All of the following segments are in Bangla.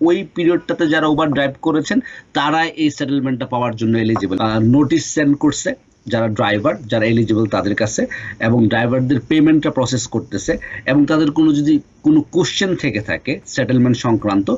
ওই পিরিয়ডটাতে যারা ওভার ড্রাইভ করেছেন তারা এই সেটেলমেন্টটা পাওয়ার জন্য এলিজিবল নোটিশ সেন্ড করছে যারা ড্রাইভার যারা এলিজিবল তাদের কাছে, এবং ড্রাইভারদের পেমেন্টটা প্রসেস করতেছে, এবং তাদের কোনো যদি কোনো কোশ্চেন থেকে থাকে সেটেলমেন্ট সংক্রান্ত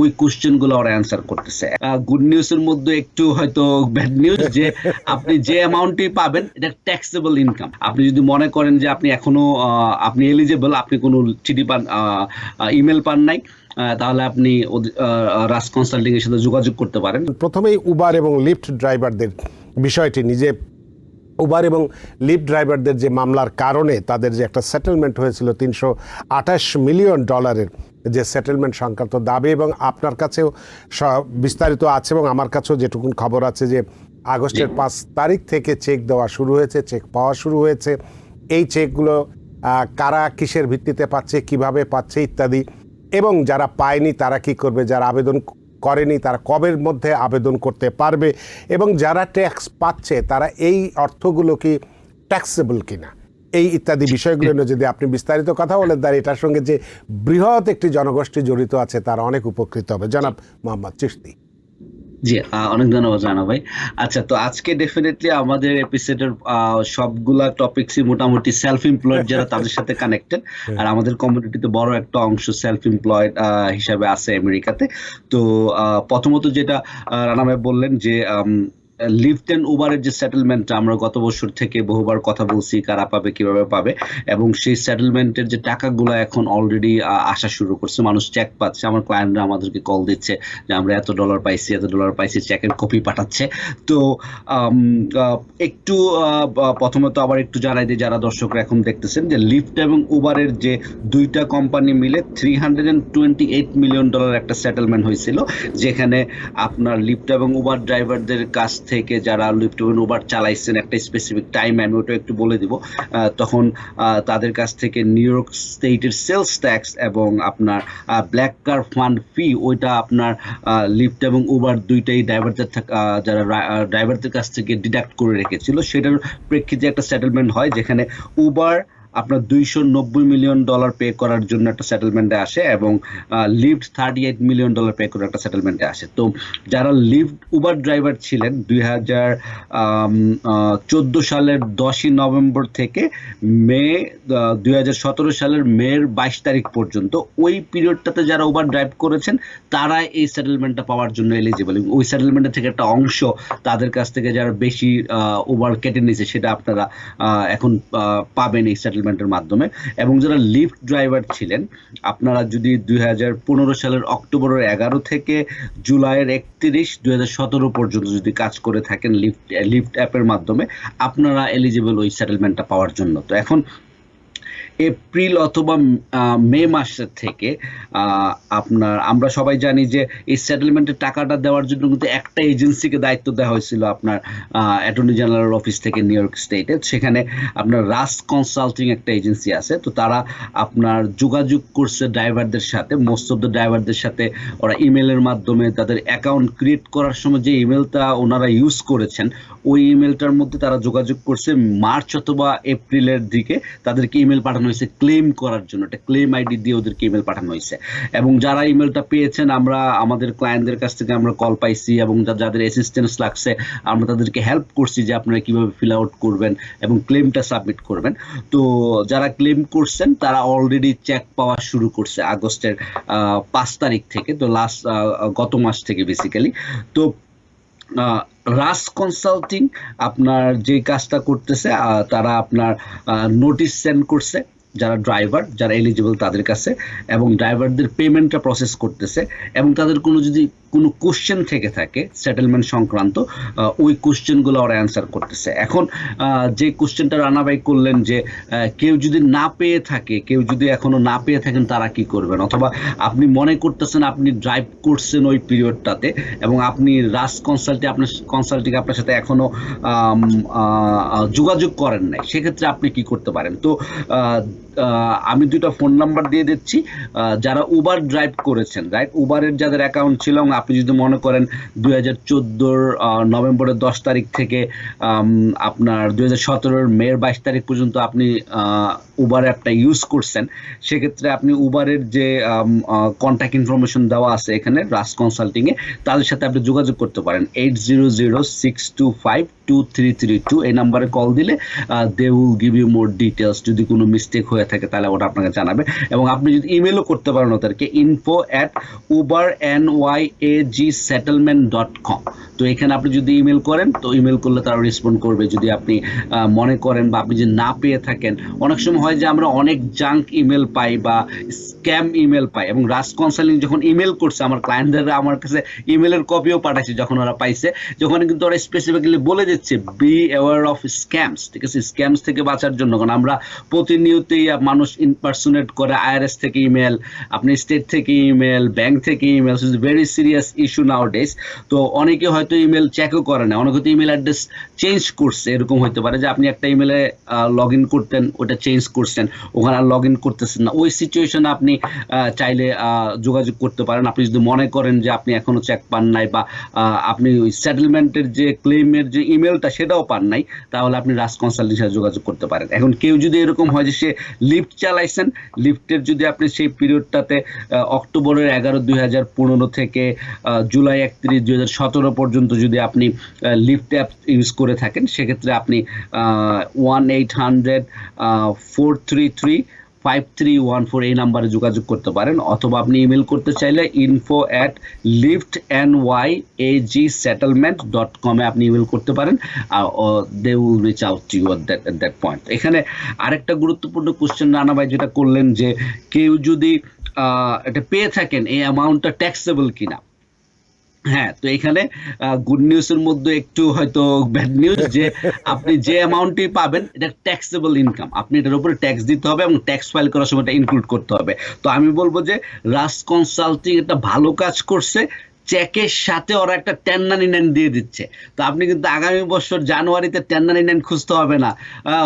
ওই কোশ্চেনগুলো ওরা অ্যান্সার করতেছে। গুড নিউজের মধ্যে একটু হয়তো ব্যাড নিউজ যে আপনি যে অ্যামাউন্টই পাবেন, এটা ট্যাক্সেবল ইনকাম আপনি যদি মনে করেন যে আপনি এখনও আপনি এলিজিবল আপনি কোনো চিঠি পান ইমেল পান নাই তাহলে আপনি রাজ কনসাল্টিং এর সাথে যোগাযোগ করতে পারেন। প্রথমেই উবার এবং লিফট ড্রাইভারদের বিষয়টি নিজে উবার এবং লিফট ড্রাইভারদের যে মামলার কারণে তাদের যে একটা সেটেলমেন্ট হয়েছিল তিনশো আঠাশ মিলিয়ন ডলারের যে সেটেলমেন্ট সংক্রান্ত দাবি এবং আপনার কাছেও স- বিস্তারিত আছে এবং আমার কাছেও যেটুকুন খবর আছে যে আগস্টের পাঁচ তারিখ থেকে চেক দেওয়া শুরু হয়েছে চেক পাওয়া শুরু হয়েছে। এই চেকগুলো কারা কিসের ভিত্তিতে পাচ্ছে কীভাবে পাচ্ছে ইত্যাদি এবং যারা পায়নি তারা কি করবে? যারা আবেদন করেনি তারা কবের মধ্যে আবেদন করতে পারবে? এবং যারা ট্যাক্স পাচ্ছে তারা এই অর্থগুলো কি ট্যাক্সেবল কিনা? এই ইত্যাদি বিষয়গুলো নিয়ে যদি আপনি বিস্তারিত কথা বলেন তার এটার সঙ্গে যে বৃহৎ একটি জনগোষ্ঠী জড়িত আছে, তারা অনেক উপকৃত হবে। জনাব মোহাম্মদ চিস্তি জি অনেক ধন্যবাদ জানা ভাই। আচ্ছা তো আজকে ডেফিনেটলি আমাদের এপিসোডের সবগুলা টপিকসই মোটামুটি সেলফ এমপ্লয়েড যারা তাদের সাথে কানেক্টেড আর আমাদের কমিউনিটিতে বড় একটা অংশ সেলফ এমপ্লয়েড হিসাবে আছে আমেরিকাতে তো। আহ, প্রথমত যেটা রানা ভাই বললেন যে লিফট অ্যান্ড উবারের যে সেটেলমেন্টটা আমরা গত বছর থেকে বহুবার কথা বলছি, কারা পাবে, কীভাবে পাবে, এবং সেই সেটেলমেন্টের যে টাকাগুলো এখন অলরেডি আসা শুরু করছে, মানুষ চেক পাচ্ছে। আমার ক্লায়েন্টরা আমাদেরকে কল দিচ্ছে যে আমরা এত ডলার পাইছি, এত ডলার পাইছি চেকের কপি পাঠাচ্ছে। তো একটু প্রথমত আবার একটু জানাই দিই, যারা দর্শকরা এখন দেখতেছেন যে লিফট এবং উবারের যে দুইটা কোম্পানি মিলে three hundred and twenty eight million dollar একটা সেটেলমেন্ট হয়েছিল, যেখানে আপনার লিফট এবং উবার ড্রাইভারদের কাছ থেকে যারা লিফট এবং উবার চালাইছেন একটা স্পেসিফিক টাইম আমি ওটা একটু বলে দিব। তখন তাদের কাছ থেকে নিউ ইয়র্ক স্টেটের সেলস ট্যাক্স এবং আপনার ব্ল্যাক কার ফান্ড ফি ওইটা আপনার লিফট এবং উবার দুইটাই ড্রাইভারদের যারা ড্রাইভারদের কাছ থেকে ডিডাক্ট করে রেখেছিল। সেটার প্রেক্ষিতে একটা সেটেলমেন্ট হয় যেখানে উবার আপনার দুইশো নব্বই মিলিয়ন ডলার পে করার জন্য একটা সেটেলমেন্টে আসে এবং Lyft thirty eight million dollar pay করে একটা সেটেলমেন্টে আসে। তো যারা লিফট উবার ড্রাইভার ছিলেন, দুই হাজার চোদ্দ সালের দশই নভেম্বর থেকে মে দুই হাজার সতেরো সালের মের বাইশ তারিখ পর্যন্ত, ওই পিরিয়ডটাতে যারা উবার ড্রাইভ করেছেন তারা এই সেটেলমেন্টটা পাওয়ার জন্য এলিজিবল ওই সেটেলমেন্টের থেকে একটা অংশ তাদের কাছ থেকে যারা বেশি ওভার কেটে নিয়েছে, সেটা আপনারা এখন পাবেন এই সেটেলমেন্টের মাধ্যমে, এবং যারা লিফট ড্রাইভার ছিলেন, আপনারা যদি দুই হাজার পনেরো সালের অক্টোবরের এগারো থেকে জুলাইয়ের একত্রিশ, দুই পর্যন্ত যদি কাজ করে থাকেন লিফট লিফট অ্যাপের মাধ্যমে, আপনারা এলিজিবল ওই সেটেলমেন্টটা পাওয়ার জন্য। তো এখন এপ্রিল অথবা মে মাসের থেকে আপনার, আমরা সবাই জানি যে এই সেটেলমেন্টের টাকাটা দেওয়ার জন্য কিন্তু একটা এজেন্সিকে দায়িত্ব দেওয়া হয়েছিল আপনার অ্যাটর্নি জেনারেল অফিস থেকে নিউ ইয়র্ক স্টেটে সেখানে আপনার রাস কনসাল্টিং একটা এজেন্সি আছে। তো তারা আপনার যোগাযোগ করছে ড্রাইভারদের সাথে। মোস্ট অফ দ্য ড্রাইভারদের সাথে ওরা ইমেলের মাধ্যমে তাদের অ্যাকাউন্ট ক্রিয়েট করার সময় যে ইমেলটা ওনারা ইউজ করেছেন, ওই ইমেলটার মধ্যে তারা যোগাযোগ করছে। মার্চ অথবা এপ্রিলের দিকে তাদেরকে ইমেল পাঠানো হয়েছে ক্লেম করার জন্য। একটা ক্লেম আইডি দিয়ে ওদেরকে ইমেল পাঠানো হয়েছে। এবং যারা ইমেলটা পেয়েছেন, আমরা আমাদের ক্লায়েন্টদের কাছ থেকে আমরা কল পাইছি এবং যাদের অ্যাসিস্ট্যান্স লাগছে, আমরা তাদেরকে হেল্প করছি যে আপনারা কীভাবে ফিল আউট করবেন এবং ক্লেমটা সাবমিট করবেন। তো যারা ক্লেম করছেন, তারা অলরেডি চেক পাওয়া শুরু করছে আগস্টের পাঁচ তারিখ থেকে, তো লাস্ট গত মাস থেকে বেসিক্যালি তো রাস কনসাল্টিং আপনার যে কাজটা করতেছে তারা আপনার নোটিশ সেন্ড করছে। যারা ড্রাইভার যারা এলিজিবল তাদের কাছে এবং ড্রাইভারদের পেমেন্টটা প্রসেস করতেছে এবং তাদের কোনো যদি কোনো কোশ্চেন থেকে থাকে সেটেলমেন্ট সংক্রান্ত ওই কোশ্চেনগুলো ওরা অ্যান্সার করতেছে। এখন যে কোশ্চেনটা রানাবাই করলেন যে কেউ যদি না পেয়ে থাকে কেউ যদি এখনও না পেয়ে থাকেন তারা কি করবেন? অথবা আপনি মনে করতেছেন আপনি ড্রাইভ করছেন ওই পিরিয়ডটাতে এবং আপনি রাস কনসাল্টে আপনার কনসাল্টিং আপনার সাথে এখনও আম, আহ, যোগাযোগ করেন নাই সেক্ষেত্রে আপনি কি করতে পারেন? তো আমি দুটো ফোন নাম্বার দিয়ে দিচ্ছি। যারা উবার ড্রাইভ করেছেন রাইট উবারের যাদের অ্যাকাউন্ট ছিল আপনি যদি মনে করেন দুই হাজার চোদ্দোর নভেম্বরের দশ তারিখ থেকে আপনার দুই হাজার সতেরোর মেয়ের বাইশ তারিখ পর্যন্ত আপনি উবার অ্যাপটা ইউজ করছেন, সেক্ষেত্রে আপনি উবারের যে কন্ট্যাক্ট ইনফরমেশন দেওয়া আছে এখানে রাস কনসাল্টিংয়ে তাদের সাথে আপনি যোগাযোগ করতে পারেন। Eight zero zero six two five two three three two এই নাম্বারে কল দিলে they will give you more details যদি কোনো মিস্টেক হয়ে থাকে, তাহলে ওটা আপনাকে জানাবে। এবং আপনি যদি ইমেলও করতে পারেন ওদেরকে info at Uber N Y A G settlement dot com তো এখানে আপনি যদি ইমেল করেন, তো ইমেল করলে তারা রেসপন্ড করবে। যদি আপনি মনে করেন বা আপনি যদি না পেয়ে থাকেন, অনেক সময় হয় যে আমরা অনেক জাঙ্ক ইমেল পাই বা স্ক্যাম ইমেল পাই। এবং রাজ কনসাল্টিং যখন ইমেল করছে, আমার ক্লায়েন্টরা আমার কাছে ইমেলের কপিও পাঠাইছে যখন ওরা পাইছে, যখন কিন্তু ওরা স্পেসিফিক্যালি বলে দিচ্ছে বি অ্যাওয়ার অফ স্ক্যামস ঠিক আছে? স্ক্যামস থেকে বাঁচার জন্য। কারণ আমরা প্রতিনিয়তই মানুষ ইনপার্সোনেট করে আইআরএস থেকে ইমেল আপনি স্টেট থেকে ইমেল ব্যাংক থেকে email very serious issue nowadays তো অনেকে হয়তো ইমেল চেকও করে না। অনেকে হয়তো ইমেল অ্যাড্রেস চেঞ্জ করছে, এরকম হতে পারে যে আপনি একটা ইমেলে লগ ইন করতেন, ওটা চেঞ্জ করছেন। ওখানে আর লগ ইন করতেছেন না। ওই সিচুয়েশনে আপনি চাইলে যোগাযোগ করতে পারেন। আপনি যদি মনে করেন যে আপনি এখনও চেক পান নাই বা আপনি ওই সেটেলমেন্টের যে ক্লেমের যে ইমেলটা সেটাও পান নাই, তাহলে আপনি রাজ কনসাল্টিং সাথে যোগাযোগ করতে পারেন। এখন কেউ যদি এরকম হয় যে সে লিফট চালাইছেন লিফটের যদি আপনি সেই পিরিয়ডটাতে অক্টোবরের এগারো দুই হাজার পনেরো থেকে জুলাই একত্রিশ দুই হাজার সতেরো পর্যন্ত যদি আপনি লিফট অ্যাপ ইউজ করে থাকেন, সেক্ষেত্রে আপনি one eight hundred four three three five three one four এই নাম্বারে যোগাযোগ করতে পারেন অথবা আপনি ইমেল করতে চাইলে info at Lyft N Y A G settlement dot কমে আপনি ইমেল করতে পারেন they will reach out to you that that point এখানে আরেকটা গুরুত্বপূর্ণ কোশ্চেন রানা ভাই যেটা করলেন যে কেউ যদি এটা পেয়ে থাকেন, এই অ্যামাউন্টটা ট্যাক্সেবল কিনা হ্যাঁ তো এখানে গুড নিউজ এর মধ্যে একটু হয়তো ব্যাড নিউজ যে আপনি যে অ্যামাউন্টটি পাবেন, এটা ট্যাক্সেবল ইনকাম আপনি এটার উপরে ট্যাক্স দিতে হবে এবং ট্যাক্স ফাইল করার সময় এটা ইনক্লুড করতে হবে। তো আমি বলব যে রাস কনসাল্টিং একটা ভালো কাজ করছে চেকের সাথে ওরা একটা টেন নাইন নাইন দিয়ে দিচ্ছে। তো আপনি কিন্তু আগামী বছর জানুয়ারিতে টেন নাইন নাইন খুঁজতে হবে না।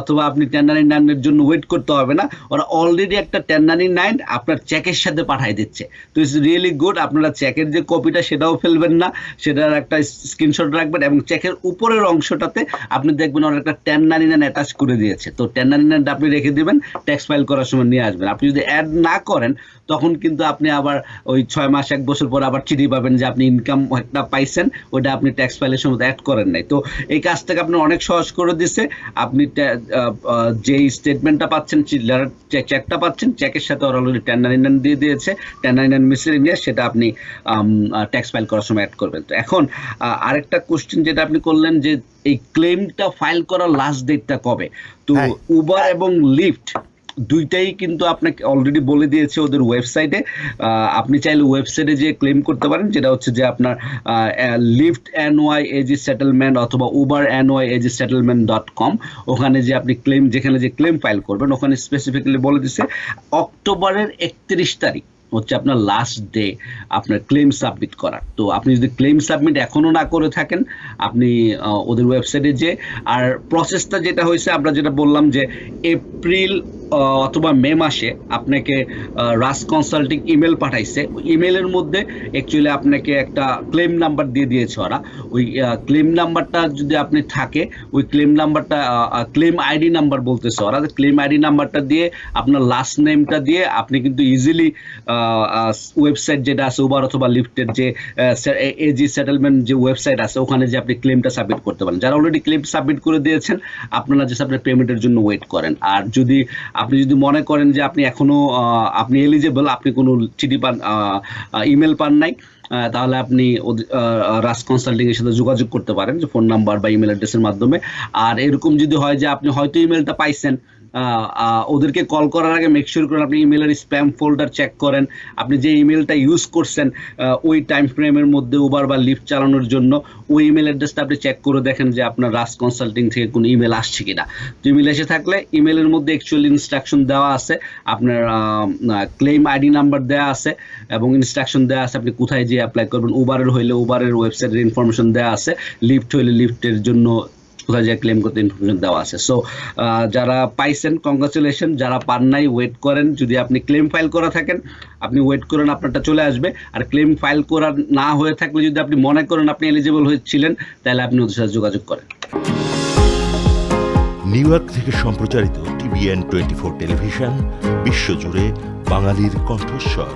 অথবা আপনি টেন নাইন নাইনের জন্য ওয়েট করতে হবে না। ওরা অলরেডি একটা টেন নাইন আপনার চেকের সাথে পাঠিয়ে দিচ্ছে। তো ইটস রিয়েলি গুড আপনারা চেকের যে কপিটা সেটাও ফেলবেন না। সেটার একটা স্ক্রিনশট রাখবেন এবং চেকের উপরের অংশটাতে আপনি দেখবেন ওরা একটা টেন নাইন নাইন অ্যাটাচ করে দিয়েছে। তো টেন নাইন নাইনটা আপনি রেখে দেবেন ট্যাক্স ফাইল করার সময় নিয়ে আসবেন। আপনি যদি অ্যাড না করেন তখন কিন্তু আপনি আবার ওই ছয় মাস এক বছর পর আবার চিঠি পাবেন যে আপনি ইনকাম একটা পাইছেন ওটা আপনি ট্যাক্স ফাইলের সময় অ্যাড করেন নাই। তো এই কাজটাকে আপনি অনেক সহজ করে দিছে। আপনি যেই স্টেটমেন্টটা পাচ্ছেন চেকটা পাচ্ছেন চেকের সাথে ওরা অলরেডি টেন নাইন দিয়ে দিয়েছে। টেন নাইন নিয়ে সেটা আপনি ট্যাক্স ফাইল করার সময় অ্যাড করবেন। তো এখন আরেকটা কোশ্চেন যেটা আপনি করলেন যে এই ক্লেমটা ফাইল করার লাস্ট ডেটটা কবে? তো হ্যাঁ। উবার এবং লিফট দুইটাই কিন্তু আপনাকে অলরেডি বলে দিয়েছে ওদের ওয়েবসাইটে আপনি চাইলে ওয়েবসাইটে যে ক্লেম করতে পারেন, যেটা হচ্ছে যে আপনার Lyft N Y A G settlement অথবা Uber N Y A G settlement dot com ওখানে যে আপনি ক্লেম যেখানে যে ক্লেম ফাইল করবেন, ওখানে স্পেসিফিক্যালি বলে দিচ্ছে অক্টোবরের একত্রিশ তারিখ হচ্ছে আপনার লাস্ট ডে আপনার ক্লেম সাবমিট করার। তো আপনি যদি ক্লেম সাবমিট এখনও না করে থাকেন, আপনি ওদের ওয়েবসাইটে যে আর প্রসেসটা যেটা হয়েছে, আমরা যেটা বললাম যে এপ্রিল অথবা মে মাসে আপনাকে রাস কনসাল্টিং ইমেল পাঠাইছে। ইমেলের মধ্যে অ্যাকচুয়ালি আপনাকে একটা ক্লেম নাম্বার দিয়ে দিয়েছে ওরা। ওই ক্লেম নাম্বারটা যদি আপনি থাকে, ওই ক্লেম নাম্বারটা ক্লেম আইডি নাম্বার বলতেছে ওরা। ক্লেম আইডি নাম্বারটা দিয়ে আপনার লাস্ট নেমটা দিয়ে আপনি কিন্তু ইজিলি ওয়েবসাইট যেটা আছে উবার অথবা লিফটের যে এজি সেটেলমেন্ট যে ওয়েবসাইট আছে, ওখানে যে আপনি ক্লেমটা সাবমিট করতে পারেন। যারা অলরেডি ক্লেম সাবমিট করে দিয়েছেন, আপনারা জাস্ট আপনার পেমেন্টের জন্য ওয়েট করেন। আর যদি আপনি যদি মনে করেন যে আপনি এখনও আপনি এলিজেবল আপনি কোনো চিঠি পান ইমেল পান নাই তাহলে আপনি রাজ কনসাল্টিং এর সাথে যোগাযোগ করতে পারেন, যে ফোন নাম্বার বা ইমেল অ্যাড্রেসের মাধ্যমে। আর এরকম যদি হয় যে আপনি হয়তো ইমেলটা পাইছেন ওদেরকে কল করার আগে মেক শিওর করেন আপনি ইমেলের স্প্যাম ফোল্ডার চেক করেন। আপনি যে ইমেলটা ইউজ করছেন ওই টাইম ফ্রেমের মধ্যে উবার বা লিফট চালানোর জন্য, ওই ইমেল অ্যাড্রেসটা আপনি চেক করে দেখেন যে আপনার রাস কনসাল্টিং থেকে কোনো ইমেল আসছে কিনা। তো ইমেল এসে থাকলে ইমেলের মধ্যে অ্যাকচুয়ালি ইনস্ট্রাকশন দেওয়া আছে, আপনার ক্লেম আইডি নাম্বার দেওয়া আছে এবং ইনস্ট্রাকশন দেওয়া আছে আপনি কোথায় যেয়ে অ্যাপ্লাই করবেন। উবারের হইলে উবারের ওয়েবসাইটের ইনফরমেশন দেওয়া আছে। লিফট হইলে লিফটের জন্য কোথায় যে ক্লেম করতে ইনফরমেশন দেওয়া আছে। সো যারা পাইছেন কংগ্রাচুলেশন যারা পান নাই ওয়েট করেন, যদি আপনি ক্লেম ফাইল করা থাকেন, আপনি ওয়েট করেন, আপনারটা চলে আসবে। আর ক্লেম ফাইল করা না হয়ে থাকলে যদি আপনি মনে করেন আপনি এলিজিবল হয়েছিলেন, তাহলে আপনি ওদের সাথে যোগাযোগ করেন। নিউ ইয়র্ক থেকে সম্প্রচারিত টিভিএন টোয়েন্টি ফোর টেলিভিশন বিশ্বজুড়ে বাঙালির কণ্ঠস্বর।